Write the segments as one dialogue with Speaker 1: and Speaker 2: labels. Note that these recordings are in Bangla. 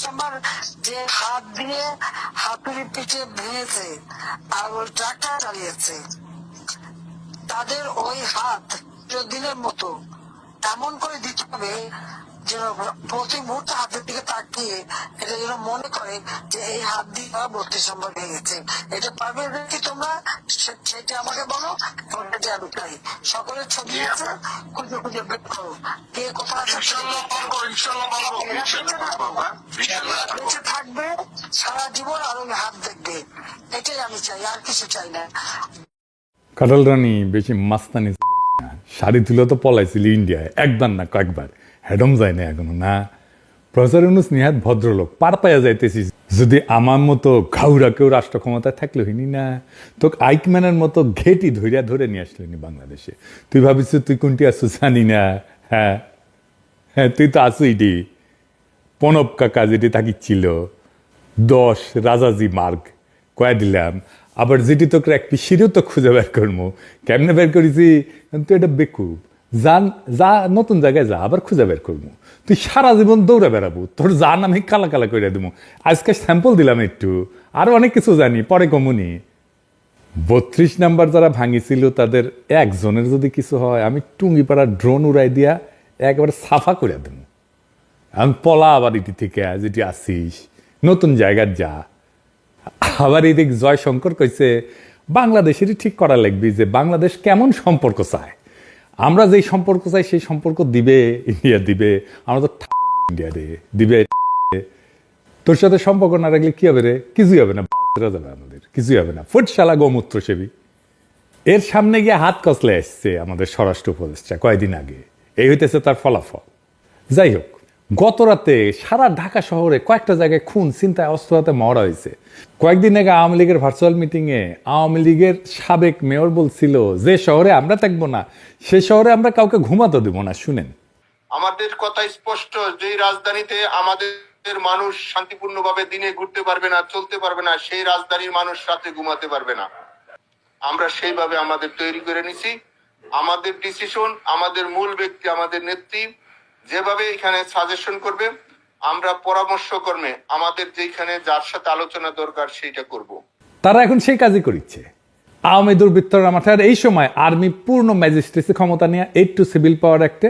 Speaker 1: নম্বর যে হাত দিয়ে হাতের পিঠে ভেঙেছে আর ওই টাকা চালিয়েছে তাদের ওই হাত দিনের মতো এমন করে দিতে হবে যেন প্রতি মুহূর্তে হাতের দিকে তাকিয়ে এটা যেন মনে করে যে এই হাত দিয়ে তারা বত্রিশ নম্বর ভেঙেছে এটা পারবে কি তোমরা? সেটা আমাকে বলো আমি চাই সকলের ছবি আছে? খুঁজে খুঁজে বের করো। কে কোথায়
Speaker 2: হ্যাঁ?
Speaker 1: বেঁচে থাকবে? সারা জীবন আর ওই হাত দেখবে? এটাই আমি চাই আর কিছু চাই না।
Speaker 3: কাটাল রানী বেশি মাস্তানি শাড়ি তুলে তো পলাইছিল ইন্ডিয়ায় একবার না কয়েকবার। হেডম যায় না এখনও না প্রফেসর ইউনুস নিহাত ভদ্রলোক পার পাইয়া যাইতেছি। যদি আমার মতো ঘাউরা কেউ রাষ্ট্র ক্ষমতায় থাকলে হইনি না, তোকে আইকম্যানের মতো ঘেটি ধরিয়া ধরে নিয়ে আসলেনি বাংলাদেশে। তুই ভাবিস তুই কোনটি আসু জানি না? হ্যাঁ হ্যাঁ তুই তো আসুইডি প্রণব কাকা যেটি থাকিছিল, দশ রাজাজি মার্গ কয়া দিলাম, আবার যেটি তোকে এক পিসিরও তো খুঁজে বের করব কেমনে বের করেছি? তুই এটা বেকুব যান যা নতুন জায়গায় যা আবার খুঁজে বের করব তুই সারা জীবন দৌড়ে বেড়াবো তোর যা নামে কালা কালা করে দেবো আজকে স্যাম্পল দিলাম একটু আরও অনেক কিছু জানি পরে কমুনি বত্রিশ নাম্বার যারা ভাঙিছিল, তাদের একজনের যদি কিছু হয়, আমি টুঙ্গিপাড়া ড্রোন উড়াই দিয়া একবারে সাফা করে দেবো। আমি পলা আবার ইটি থেকে যেটি আসিস, নতুন জায়গার যা। আবার এদিক জয়শঙ্কর কইছে, বাংলাদেশেরই ঠিক করা লাগবে যে বাংলাদেশ কেমন সম্পর্ক চায়। আমরা যেই সম্পর্ক চাই, সেই সম্পর্ক দিবে ইন্ডিয়া, দিবে আমরা তো ইন্ডিয়া রে, দিবে তোর সাথে সম্পর্ক না রাখলে কি হবে রে? কিছুই হবে না যাবে আমাদের, কিছুই হবে না। ফুটশালা গোমূত্র সেবী এর সামনে গিয়ে হাত কসলে এসছে আমাদের স্বরাষ্ট্র উপদেষ্টা কয়েকদিন আগে। এই হইতেছে তার ফলাফল। যাই হোক গত রাতে সারা ঢাকা শহরে কয়েকটা জায়গায় খুন চিন্তায় অস্ত্র হাতে মরা হয়েছে। কয়েকদিন আগে আওয়ামী লীগের ভার্চুয়াল মিটিংয়ে আওয়ামী লীগের সাবেক মেয়র বলছিল, যে শহরে আমরা থাকব না, সে শহরে আমরা কাউকে ঘুমাতে দেবো না। শুনেন।
Speaker 2: আমাদের কথা স্পষ্ট, যেই রাজধানীতে আমাদের মানুষ শান্তিপূর্ণভাবে দিনে ঘুরতে পারবে না, চলতে পারবে না, সেই রাজধানীর মানুষ রাতে ঘুমাতে পারবে না। আমরা সেইভাবে আমাদের তৈরি করে নিছি। আমাদের ডিসিশন আমাদের মূল ব্যক্তি, আমাদের নেত্রী যেভাবে এখানে সাজেশন করবে, আমরা পরামর্শ কর্মে আমাদের যেখানে যার সাথে আলোচনা দরকার সেইটা করব।
Speaker 3: তারা এখন সেই কাজই করিচ্ছে। আওয়ামী দুর্বৃত্তরা মাঠে, আর এই সময় আর্মি পূর্ণ ম্যাজিস্ট্রেসি ক্ষমতা নিয়ে এইট টু সিভিল পাওয়ার অ্যাক্টে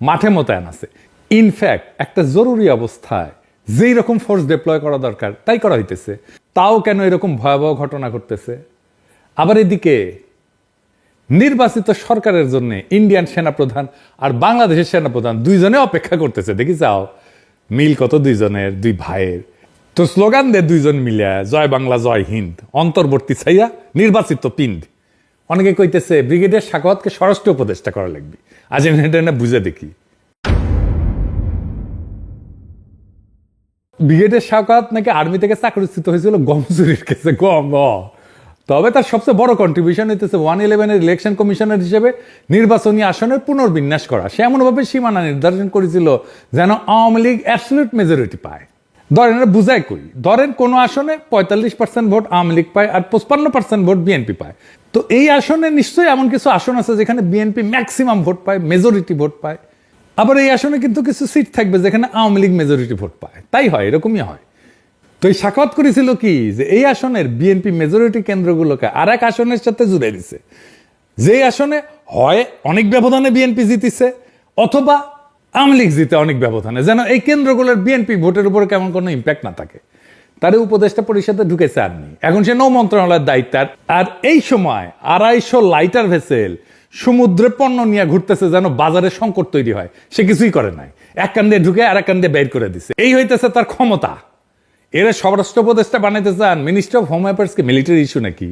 Speaker 3: মাঠে মোতায়েন আছে। ইনফ্যাক্ট একটা জরুরি অবস্থায় যেই রকম ফোর্স ডিপ্লয় করা দরকার, তাই করা হইতেছে। তাও কেন এরকম ভয়াবহ ঘটনা করতেছে আবার এদিকে নির্বাচিত সরকারের জন্য ইন্ডিয়ান সেনাপ্রধান আর বাংলাদেশের সেনাপ্রধান দুইজনে অপেক্ষা করতেছে। দেখি যাও। মিল কত দুইজনের? দুই ভাইয়ের। তো স্লোগান দে দুইজন মিলে জয় বাংলা, জয় হিন্দ। অন্তর্বর্তী ছাইয়া নির্বাচিত পিন্ড অনেকে কইতেছে ব্রিগেডিয়ার সাকওয়াতকে স্বরাষ্ট্র উপদেষ্টা করা লাগবে। আজ এটা বুঝে দেখি। ব্রিগেডিয়ার সাকওয়াত নাকি আর্মি থেকে চাকরিচ্যুত হয়েছিল? গম চুরির কেসে গম। তবে তার সবচেয়ে বড় কন্ট্রিবিউশন হইতেছে ওয়ান ইলেভেনের ইলেকশন কমিশনার হিসেবে নির্বাচনী আসনের পুনর্বিন্যাস করা। সে এমনভাবে সীমানা নির্ধারণ করেছিল যেন আওয়ামী লীগ অ্যাবসলিউট মেজরিটি পায়। ধরেন বুঝাই কই? ধরেন, কোনো আসনে পঁয়তাল্লিশ পার্সেন্ট ভোট আওয়ামী লীগ পায় আর পঁচপান্ন পার্সেন্ট ভোট বিএনপি পায়। তো এই আসনে নিশ্চয়ই এমন কিছু আসন আছে যেখানে বিএনপি ম্যাক্সিমাম ভোট পায় মেজরিটি ভোট পায়। আবার এই আসনে কিন্তু কিছু সিট থাকবে যেখানে আওয়ামী লীগ মেজরিটি ভোট পায়। তাই হয়, এরকমই হয়। তো এই সাক্ষাৎ করেছিল কি? যে এই আসনের বিএনপি মেজরিটি কেন্দ্রগুলোকে আর এক আসনের সাথে জুড়ে দিছে। যে আসনে হয় অনেক ব্যবধানে বিএনপি জিতিছে, অথবা আওয়ামী লীগ জিতে অনেক ব্যবধানে। যেন এই কেন্দ্রগুলোর বিএনপি ভোটের উপর কেমন কোনো ইম্প্যাক্ট না থাকে। তারে উপদেষ্টা পরিষদে ঢুকেছে আর্মি এখন সে নৌ মন্ত্রণালয়ের দায়িত্ব আর- এই সময় আড়াইশো লাইটার ভেসেল সমুদ্রে পণ্য নিয়ে ঘুরতেছে যেন বাজারে সংকট তৈরি হয়। সে কিছুই করে নাই। এক কান দিয়ে ঢুকে আর এক কান দিয়ে বের করে দিছে। এই হইতেছে তার ক্ষমতা। এরা স্বরাষ্ট্র উপদেষ্টা বানাইতে চান। মিনিস্টার অফ হোম অ্যাফেয়ার্স কি মিলিটারি ইস্যু নাকি?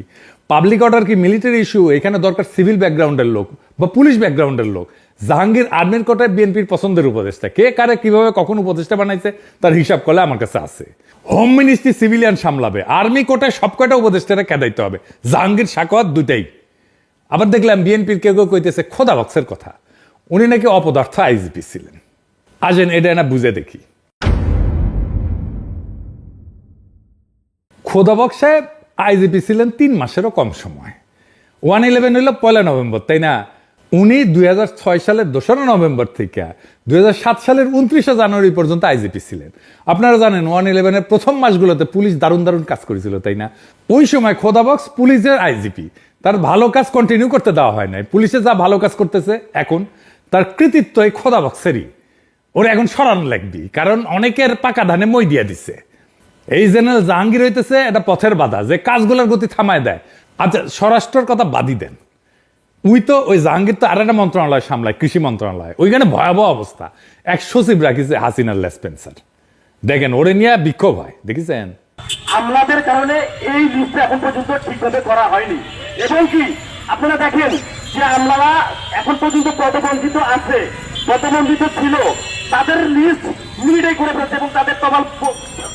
Speaker 3: পাবলিক অর্ডার কি মিলিটারি ইস্যু এখানে দরকার সিভিল ব্যাকগ্রাউন্ডের লোক বা পুলিশ ব্যাকগ্রাউন্ডের লোক। জাহাঙ্গীর আর্মির কোটায় বিএনপির পছন্দের উপদেষ্টা। কে, কারে, কীভাবে, কখন উপদেষ্টা বানাইছে, তার হিসাব করলে আমার কাছে আছে। হোম মিনিস্ট্রি সিভিলিয়ান সামলাবে। আর্মি কোটায় সব কয়টা উপদেষ্টারা কেদাইতে হবে। জাহাঙ্গীর সাকওয়াত দুটাই আবার দেখলাম বিএনপির কেউ কেউ কইতেছে খোদা বক্সের কথা। উনি নাকি অপদার্থ আইজিপি ছিলেন। আসেন, এটা না বুঝে দেখি। খোদাবক সাহেব আইজিপি ছিলেন তিন মাসেরও কম সময়। ওয়ান ইলেভেন হইল পয়লা নভেম্বর, তাই না? উনি দুই হাজার ছয় সালের দোসরা নভেম্বর থেকে দুই সালের উনত্রিশে জানুয়ারি পর্যন্ত আইজিপি ছিলেন। আপনারা জানেন ওয়ান ইলেভেনের প্রথম মাসগুলোতে পুলিশ দারুণ দারুণ কাজ করেছিল, তাই না? ওই সময় খোদাবক্স পুলিশের আইজিপি তার ভালো কাজ কন্টিনিউ করতে দেওয়া হয় নাই। পুলিশে যা ভালো কাজ করতেছে, এখন তার কৃতিত্ব এই খোদাবক্সেরই ওর এখন সরানো লাগবি কারণ অনেকের পাকা ধানে মই দিয়ে দিছে। এই জেনারেল জাহাঙ্গীর হইতেছে এটা পথের বাধা, যে কাজগুলোর গতি থামায় দেয়। আচ্ছা স্বরাষ্ট্রের কথা বাদই দেন। উই তো, ওই জাহাঙ্গীর তো আর একটা মন্ত্রণালয় সামলায়, কৃষি মন্ত্রণালয়। ওইখানে ভয়াবহ অবস্থা। এক সচিব রাখিছে হাসিনার লেসপেন্সার দেখেন, ওরে নিয়ে বিক্ষোভ হয়, দেখেছেন?
Speaker 4: হামলাদের কারণে এই লিস্ট এখন পর্যন্ত ঠিকভাবে করা হয়নি। এবং কি, আপনারা দেখেন যে আমলারা এখন পর্যন্ত পদবঞ্চিত আছে। পদবঞ্চিত ছিল। তাদের লিস্ট মিনিটেই করে ফেলছে এবং তাদের তমাল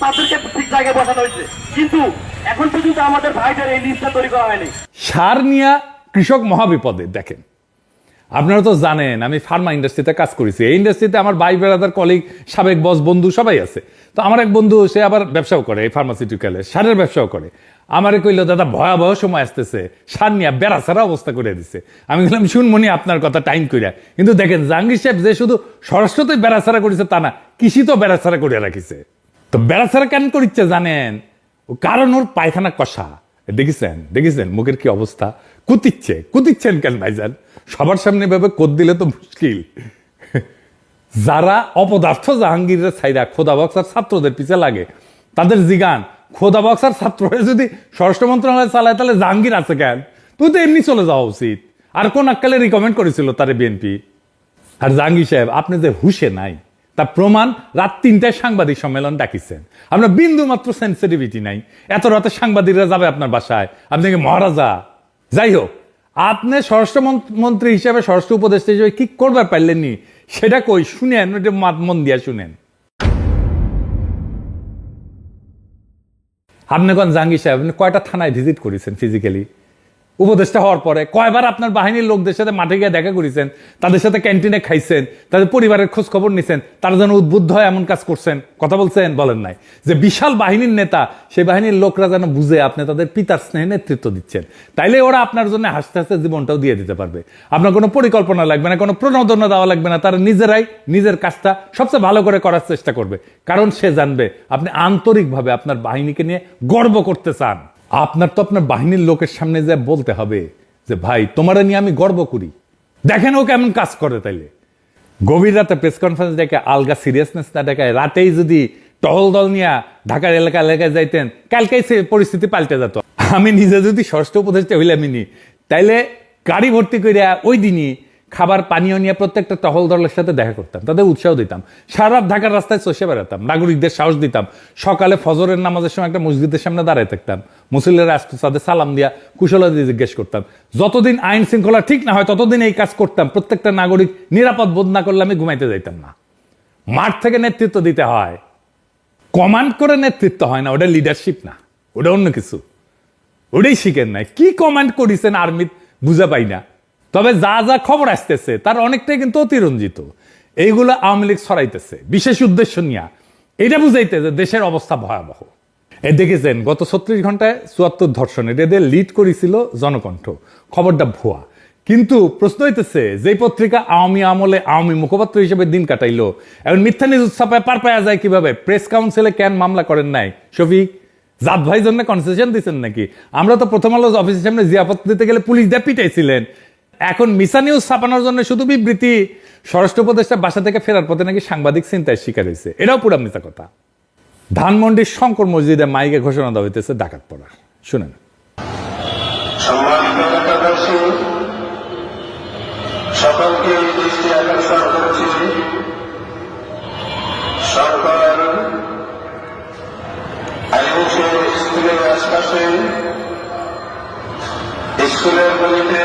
Speaker 4: তাদেরকে ঠিক জায়গায় বসানো হয়েছে। কিন্তু এখন পর্যন্ত আমাদের ভাইদের এই লিস্টটা তৈরি করা হয়নি।
Speaker 3: সার নিয়ে কৃষক মহাবিপদে, দেখেন। আপনারা তো জানেন, আমি ফার্মা ইন্ডাস্ট্রিতে কাজ করেছি। এই ইন্ডাস্ট্রিতে আমার ভাই বেড়াদার কলিগ সাবেক বস বন্ধু সবাই আছে। তো আমার এক বন্ধু, সে আবার ব্যবসাও করে এই ফার্মাসিউটিক্যালে সারের ব্যবসাও করে। আমারে কইলো, দাদা, ভয়াবহ সময় আসতেছে। সার নিয়ে বেড়া অবস্থা করে দিছে। আমি বললাম শুনমনি আপনার কথা টাইম কইরা। কিন্তু দেখেন, জাহাঙ্গীর সাহেব যে শুধু সরস্বতী বেড়া ছাড়া করেছে তা না, কৃষি তো বেড়া ছাড়া রাখিছে। তো বেড়া কেন করিচ্ছে জানেন? কারণ ওর পায়খানা কষা। দেখেছেন? দেখেছেন? মুখের কি অবস্থা? কুতিচ্ছে। কুতিচ্ছেন কেন ভাইজান? সবার সামনে ভাবে কোদ দিলে তো মুশকিল। যারা অপদার্থ জাহাঙ্গীরের ছাইরা খোদা বক্সার ছাত্রদের পিছে লাগে, তাদের জিগান। খোদা বক্সার ছাত্ররা যদি স্বরাষ্ট্র মন্ত্রণালয় চালায়, তাহলে জাহাঙ্গীর আছে কেন? তুই তো এমনি চলে যাওয়া উচিত। আর কোন আক্কালে রিকমেন্ড করেছিল তারে বিএনপি আর জাহাঙ্গীর সাহেব, আপনি যে হুশে নাই, তার প্রমাণ রাত তিনটায় সাংবাদিক সম্মেলন ডাকিছেন। আপনার বিন্দু মাত্র সেন্সিটিভিটি নাই। এত রাতে সাংবাদিকরা যাবে আপনার বাসায়। আপনি কি মহারাজা? যাই হোক, আপনি স্বরাষ্ট্র মন্ত- মন্ত্রী হিসেবে, স্বরাষ্ট্র উপদেষ্টা হিসেবে কি করবার পারলেননি, সেটা কই? শুনেন মাত মন দিয়া শুনেন। আপনি কোন জাহাঙ্গীর সাহেব আপনি কয়টা থানায় ভিজিট করেছেন ফিজিক্যালি উপদেষ্টা হওয়ার পরে কয়বার আপনার বাহিনীর লোকদের সাথে মাঠে গিয়ে দেখা করেছেন, তাদের সাথে ক্যান্টিনে খাইছেন, তাদের পরিবারের খোঁজ খবর নিছেন, তারা যেন উদ্বুদ্ধ হয় এমন কাজ করছেন? কথা বলছেন? বলেন নাই। যে বিশাল বাহিনীর নেতা, সেই বাহিনীর লোকরা যেন বুঝে আপনি তাদের পিতার স্নেহে নেতৃত্ব দিচ্ছেন। তাইলে ওরা আপনার জন্য হাসতে হাসতে জীবনটাও দিয়ে দিতে পারবে। আপনার কোনো পরিকল্পনা লাগবে না, কোনো প্রণোদনা দেওয়া লাগবে না, তারা নিজেরাই নিজের কাজটা সবচেয়ে ভালো করে করার চেষ্টা করবে। কারণ সে জানবে, আপনি আন্তরিকভাবে আপনার বাহিনীকে নিয়ে গর্ব করতে চান। আপনার তো আপনার বাহিনীর লোকের সামনে যে বলতে হবে যে, ভাই, তোমার নিয়ে আমি গর্ব করি। দেখেন ও কেমন কাজ করে তাইলে। গভীর রাতে প্রেস কনফারেন্স ডেকে আলগা সিরিয়াসনেস না দেখায়, রাতেই যদি টহল দল নিয়ে ঢাকার এলাকা এলাকায় যাইতেন, কালকেই সে পরিস্থিতি পাল্টে যেত। আমি নিজে যদি ষষ্ঠ উপদেষ্টা হইলামিনি তাইলে গাড়ি ভর্তি করিয়া ওই দিনই খাবার, পানীয় নিয়ে প্রত্যেকটা টহল দলের সাথে দেখা করতাম, তাদের উৎসাহ দিতাম। সারা ঢাকার রাস্তায় চষে বেড়াতাম, নাগরিকদের সাহস দিতাম। সকালে ফজরের নামাজের সময় একটা মসজিদের সামনে দাঁড়ায় থাকতাম, মুসল্লিরা আসতো তাদের সালাম দিয়া কুশলাদি জিজ্ঞেস করতাম, যতদিন আইন শৃঙ্খলা ঠিক না হয়, ততদিন এই কাজ করতাম, প্রত্যেকটা নাগরিক নিরাপদ বোধ না করলে আমি ঘুমাইতে যাইতাম না। মাঠ থেকে নেতৃত্ব দিতে হয়। কমান্ড করে নেতৃত্ব হয় না, ওটা লিডারশিপ না, ওটা অন্য কিছু। ওটাই শিখেন নাই। কি কমান্ড করেছেন আর্মিত বুঝা পাই না। তবে যা যা খবর আসতেছে, তার অনেকটাই কিন্তু অতিরঞ্জিত। এইগুলো আওয়ামী লীগ ছড়াইতেছে, বিশেষ উদ্দেশ্য নিয়ে। এটা বুঝাইতে যে দেশের অবস্থা ভয়াবহ। এ দেখেছেন, গত ছত্রিশ ঘন্টায় চুয়াত্তর ধর্ষণ। এটা দিয়ে লিড করেছিল জনকণ্ঠ, খবরটা ভুয়া। কিন্তু প্রশ্ন হইতেছে যে পত্রিকা আওয়ামী আমলে আওয়ামী মুখপাত্র হিসেবে দিন কাটাইলো, এখন মিথ্যা নিউজ ছাপায় পার পাওয়া যায় কীভাবে? প্রেস কাউন্সিলে কেন মামলা করেন নাই? শফিক, জাত ভাই জন্য কনসেশন দিচ্ছেন নাকি? আমরা তো প্রথম আলো অফিসের সামনে জিয়াপত দিতে গেলে পুলিশ দিয়ে পিটাইছিলেন। এখন মিসা নিউজ ছাপানোর জন্য শুধু বিবৃতি, স্বরাষ্ট্র উপদেষ্টা বাসা থেকে ফেরার পথে নাকি সাংবাদিক চিন্তায় শিকার হয়েছে। এটাও পুরা মিথ্যা কথা। ধানমন্ডির শঙ্কর মসজিদে মাইকে ঘোষণা দেওয়া হইতেছে ডাকাত পড়া। শুনেন।
Speaker 5: স্কুলের গলিতে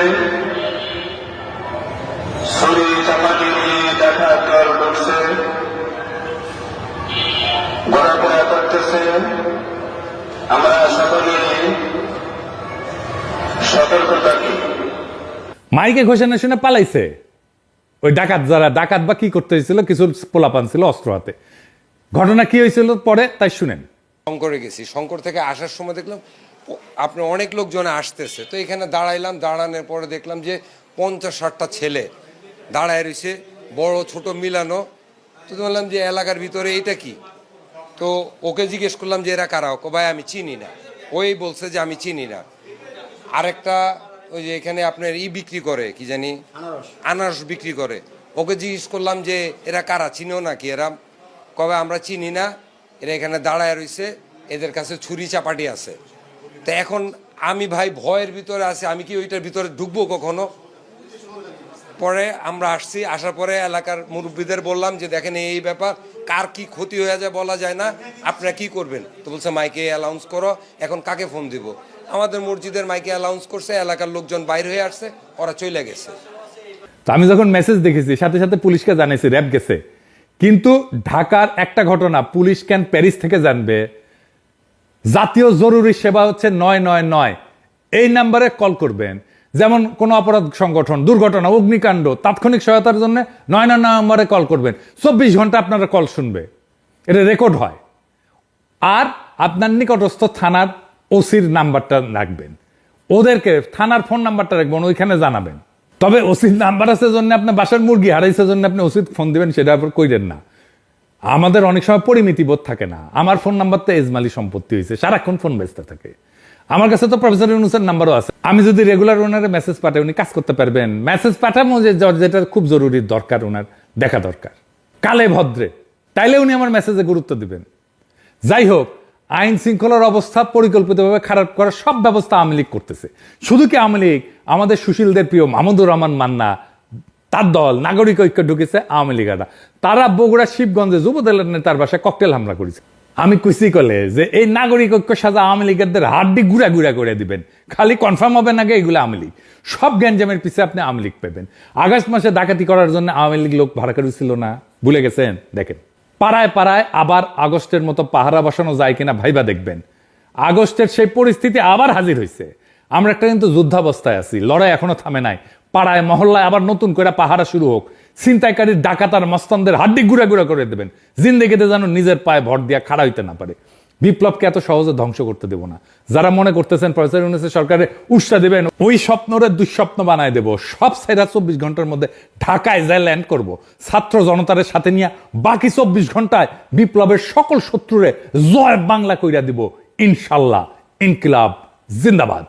Speaker 5: ছড়ি চাপাতি নিয়ে দেখা দল করছে ঘোরাফেরা করতেছে। আমরা সকলে সতর্ক থাকি
Speaker 3: মাইকে ঘোষণা শুনে পালাইছে। ওই ডাকাত যারা ডাকাত বা কি করতে হয়েছিল কিছু পোলাপান ছিল অস্ত্র হাতে। ঘটনা কি হয়েছিল পরে তাই শুনেন।
Speaker 6: শঙ্করে গেছি। শঙ্কর থেকে আসার সময় দেখলাম আপনার অনেক লোকজন আসতেছে। তো এখানে দাঁড়াইলাম দাঁড়ানোর পরে দেখলাম যে পঞ্চাশ ষাটটা ছেলে দাঁড়ায় রয়েছে বড় ছোট মিলানো। তো বললাম যে এলাকার ভিতরে এটা কি? তো ওকে জিজ্ঞেস করলাম যে এরা কারা? ও ভাই আমি চিনি না। ওই বলছে যে আমি চিনি না। আরেকটা ওই যে এখানে আপনার ই বিক্রি করে কি জানি? আনারস। বিক্রি করে। ওকে জিজ্ঞেস করলাম যে এরা কারা? চিনো নাকি এরা? কবে আমরা চিনি না। এরা এখানে দাঁড়ায় রইছে এদের কাছে ছুরি চাপাটি আছে। তো এখন আমি ভাই ভয়ের ভিতরে আছি। আমি কি ওইটার ভিতরে ঢুকবো কখনো? পরে আমরা আসছি, আসার পরে এলাকার মুরব্বীদের বললাম যে, দেখেন এই ব্যাপার, কার কি ক্ষতি হয়ে যায় বলা যায় না, আপনারা কি করবেন? তো বলছে, মাইকে অ্যালাউন্স করো, এখন কাকে ফোন দিব? আমাদের মসজিদের মাইকে অ্যালাউন্স করছে, এলাকার লোকজন বাইরে হয়ে আসছে, ওরা চলে গেছে।
Speaker 3: তো আমি যখন মেসেজ দেখেছি, সাথে সাথে পুলিশকে জানাইছি র্যাব গেছে। কিন্তু ঢাকার একটা ঘটনা, পুলিশ ক্যান প্যারিস থেকে জানবে? জাতীয় জরুরি সেবা হচ্ছে নয় নয় নয়। এই নাম্বারে কল করবেন। যেমন কোনো অপরাধ সংগঠন, দুর্ঘটনা, অগ্নিকাণ্ড, তাৎক্ষণিক সহায়তার জন্য নয় নয় নম্বরে কল করবেন। চব্বিশ ঘণ্টা আপনারা কল শুনবে। এটা রেকর্ড হয়। আর আপনার নিকটস্থ থানার ওসির নাম্বারটা রাখবেন। ওদেরকে থানার ফোন নাম্বারটা রাখবেন, ওইখানে জানাবেন। তবে ওসির নাম্বার আছে জন্য আপনার বাসার মুরগি হারাইছে জন্য আপনি ওসির ফোন দিবেন, সেটা আবার কইলেন না। আমাদের অনেক সময় পরিমিতি বোধ থাকে না। আমার ফোন নাম্বার তো এজমালি সম্পত্তি হয়েছে সারাক্ষণ ফোন ব্যস্ত থাকে। আমার কাছে তো প্রফেসর ইউনুসের নাম্বারও আছে। আমি যদি রেগুলার ওনারে মেসেজ পাঠাই, উনি কাজ করতে পারবেন। মেসেজ পাঠাবো যে যেটা খুব জরুরি, দরকার ওনার, দেখা দরকার। কালে ভদ্রে। তাইলে উনি আমার মেসেজে গুরুত্ব দিবেন। যাই হোক, আইন শৃঙ্খলার অবস্থা পরিকল্পিতভাবে খারাপ করার সব ব্যবস্থা আওয়ামী লীগ করতেছে। শুধু কি আওয়ামী লীগ? আমাদের সুশীলদের প্রিয় মাহমুদুর রহমান মান্না, তার দল, নাগরিক ঐক্য ঢুকেছে আওয়ামী লীগারা তারা বগুড়া শিবগঞ্জে যুবদলের নেতার বাসায় ককটেল হামলা করেছে। আমি কুসি কলে যে এই নাগরিক ঐক্য সাজা আওয়ামী লীগের হাড্ডি গুড়া গুড়া করে দিবেন। খালি কনফার্ম হবে না এগুলো আওয়ামী লীগ। সব গ্যাঞ্জামের পিছে আপনি আওয়ামী লীগ পাবেন। আগস্ট মাসে ডাকাতি করার জন্য আওয়ামী লীগ লোক ভাড়া করেছিল না। ভুলে গেছেন? দেখেন। পাড়ায় পাড়ায় আবার আগস্টের মতো পাহারা বসানো যায় কিনা ভাইবা দেখবেন। আগস্টের সেই পরিস্থিতি আবার হাজির হয়েছে আমরা একটা কিন্তু যুদ্ধাবস্থায় আছি। লড়াই এখনও থামে নাই। পাড়ায়, মহল্লায় আবার নতুন করে পাহারা শুরু হোক। ছিনতাইকারীর ডাকাতার মস্তানদের হাড্ডি গুড়া গুড়া করে দেবেন। জিন্দেগিতে যেন নিজের পায়ে ভর দিয়া খাড়া হইতে না পারে। বিপ্লবকে এত সহজে ধ্বংস করতে দেব না। যারা মনে করতেছেন প্রফেসর ইউনুসের সরকারে উৎসাহ দেবেন, ওই স্বপ্নরে দুঃস্বপ্ন বানায় দেব। সব সাইডা চব্বিশ ঘণ্টার মধ্যে ঢাকায় যায় ল্যান্ড করব। ছাত্র জনতার সাথে নিয়ে বাকি চব্বিশ ঘন্টায় বিপ্লবের সকল শত্রুরে জয় বাংলা কইরা দিব। ইনশাল্লাহ, ইনকিলাব, জিন্দাবাদ।